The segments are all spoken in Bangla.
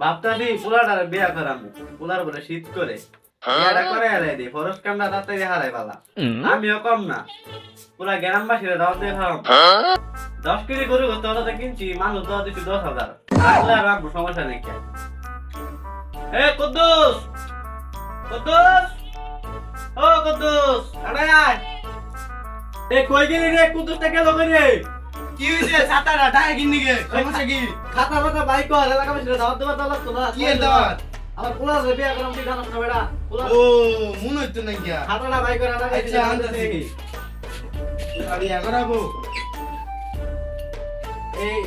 ভাবতাছি পোলাটার বিয়া করামু। পোলার বলে শীত করে। বিয়াটা করে হারাই দিই ফরস কামটা তাড়াতাড়ি হারাই পালা। আমিও কম না। পুরা গ্রামবাসীরা দাওয়াত দিয়ে খাওয়াম। দশ কেজি গরু করতে হলে কিনছি মানুষ দাওয়া দিচ্ছি দশ হাজার। রাখলে আর রাখব সমস্যা নেই কে? এ কুদ্দুস! কুদ্দুস! ও কুদ্দুস আয়। এ কই গেলি রে? কুদ্দুসটা গেল রে? কি হয়েছে সাতারা ডাকে কিনি গে। সমস্যা কি? ফাতা বাইক কর এলাকা বাসীরা দাওয়াত দেওয়া দাওয়াত তো না কি এর দাওয়াত আমার পোলার রে বিয়া করাম তুই জানাস না বেটা ও মনে হইতো না গিয়া। খাতাটা বাইক করে এলাকা আচ্ছা। আমি এগরাবো এই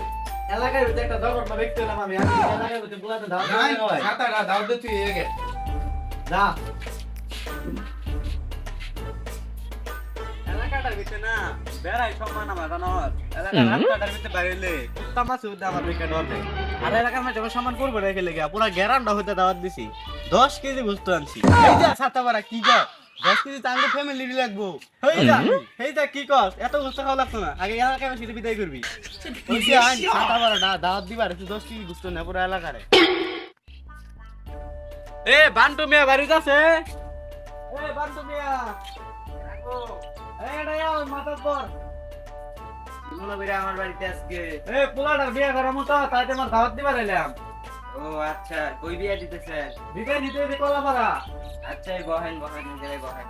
এলাকার ভিতরে একটা দরকার ব্যক্তি হলাম আমি। এলাকার ভিতরে পোলাতে দাওয়াত নাই দেওয়া হয়। দাও দে তুই এগে যা। এলাকাটার ভিতরে না? বেড়াই সম্মান আমার জানোয়ার এলাকার রাস্তাটার ভিতরে বাইরেলে কুত্তা মাছ উঠে আমার দিকে ডরে আর এলাকার মাঝে আমার সম্মান করব রেখে লেগে। পুরা গ্যারান্ডা হইতে দাওয়াত দিছি। দশ কেজি বস্তু আনছি। এই যা সাতা কি গো দশ কেজি তাঙ্গ ফ্যামিলি লাগবো। এই যা এই যা কি কস? এত বস্তু খাওয়া লাগতো না। আগে এলাকায় বসে বিদায় করবি। বলছি আইন সাতা বারো না দাওয়াত দিবার তুই দশ কেজি বস্তু না পুরো এলাকারে। এ বান্টু মিয়া বাড়িতে আছে? এ বান্টু মিয়া। এই এটা যাও মাথার পর। মনে করে আমার বাড়িতে আজকে এ পোলাটার বিয়ে করার মতো তাই তোমার দাওয়াত দিবার এলাম। ও আচ্ছা কই বিয়া দিতেছেন দিতে দিতে দিতে কলা পারা আচ্ছা এই বহেন বহেন নিজেরাই বহেন।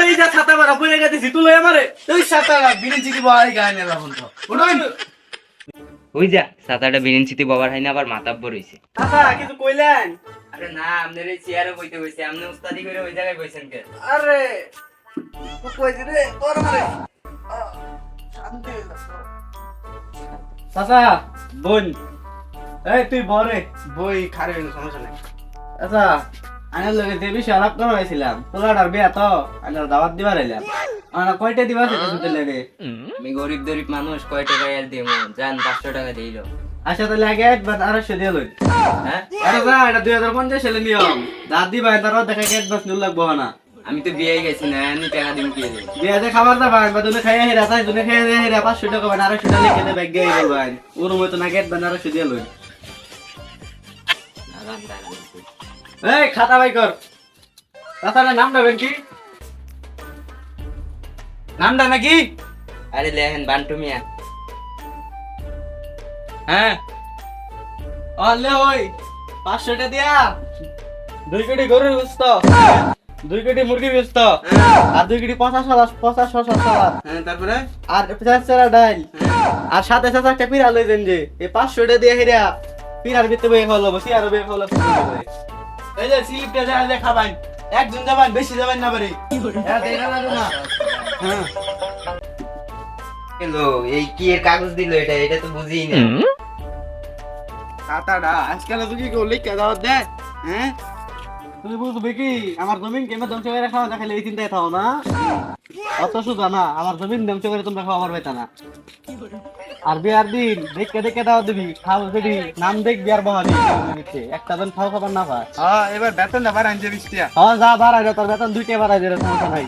এই যা ছাতা মারা পড়ে গেছিস তুই আমারে। তুই সাতারা বিরিঞ্চি দিব আই গায় নেলা বন্ধ উঠুন। ওই যা সাতাটা বিরিঞ্চিতে বাবার হাইনা আবার মাতাব্বর হইছে। আচ্ছা কিছু কইলেন? আরে না আপনার এই চেয়ারে বইতে বইছে আপনি উস্তাদি করে ওই জায়গায় বইছেন কে আরে কইছি রে তোর মারে চাচা বোন। এই তুই বরে বই খারে সমস্যা নাই। আচ্ছা আনার লগে আলাপ করা হয়েছিলাম। পোলাটার বিয়া তো আনার দাওয়াত দিবার এলাম আনা কয়টা দিবা সেটা শুনতে লাগে? আমি গরিব গরিব মানুষ কয় টাকা আর দিব যান পাঁচশো টাকা দিল। আচ্ছা তাহলে আগে একবার আড়াইশো দিয়ে লই। হ্যাঁ? আরে যা এটা দুই হাজার পঞ্চাশ সালে নিয়ম দাঁত দিবা তারপর দেখা অ্যাডভান্স নিউ লাগবো না। আমি তো বিয়ে গেছি না আমি টাকা দিন কি? বিয়াতে খাবার দাবার বা তুমি খাইয়া হেরা তাই তুমি খাইয়া হেরা পাঁচশো টাকা বা আড়াইশো টাকা লিখে দেবে গিয়ে বলবেন ওর মতো না গেট বান আড়াইশো দিয়ে লই। এই খাতা বাই কর। তাছাড়া নাম দেবেন কি? নামটা নাকি? আরে লেহেন বান্টু মিয়া। হ্যাঁ। অলে ওই পাঁচশোটা দিয়া। দুই কোটি গরুর বুঝত দুই কোটি মুরগি বুঝত আর দুই কোটি হাজার পঞ্চাশ পঞ্চাশ হাজার হ্যাঁ তারপরে? আর পঞ্চাশ চারা ডাইল। আর সাথে সাথে একটা পিরা লই দেন যে। এই পাঁচশোটা দিয়ে হেরা পিরার ভিতরে বয়ে খাওয়া লবো সিয়ারও বয়ে লবো এই যে স্লিপটা যা যা একজন যাবেন বেশি যাবেন না বাড়ি। হ্যাঁ। হ্যালো এই কি এর কাগজ দিল এটা? এটা তো বুঝিই না। আজকাল তো কি কে দাওয়াত দে হ্যাঁ? তুমি বুঝবে কি আমার জমিন কেমন ধ্বংস করে খাওয়া? দেখালে এই চিন্তায় থাও না। অত সুদা না আমার জমিন ধ্বংস করে তোমরা খাওয়া পারবে না। আর বিয়ার দিন দেখে দেখে দাও দিবি খাও দিবি নাম দেখ বিয়ার বহাবি একটা দিন খাও খাবার না পায় হ্যাঁ এবার বেতন না বাড়ান যে হ্যাঁ যা বাড়াই তোর বেতন দুইটা বাড়াই দে সমস্যা নাই।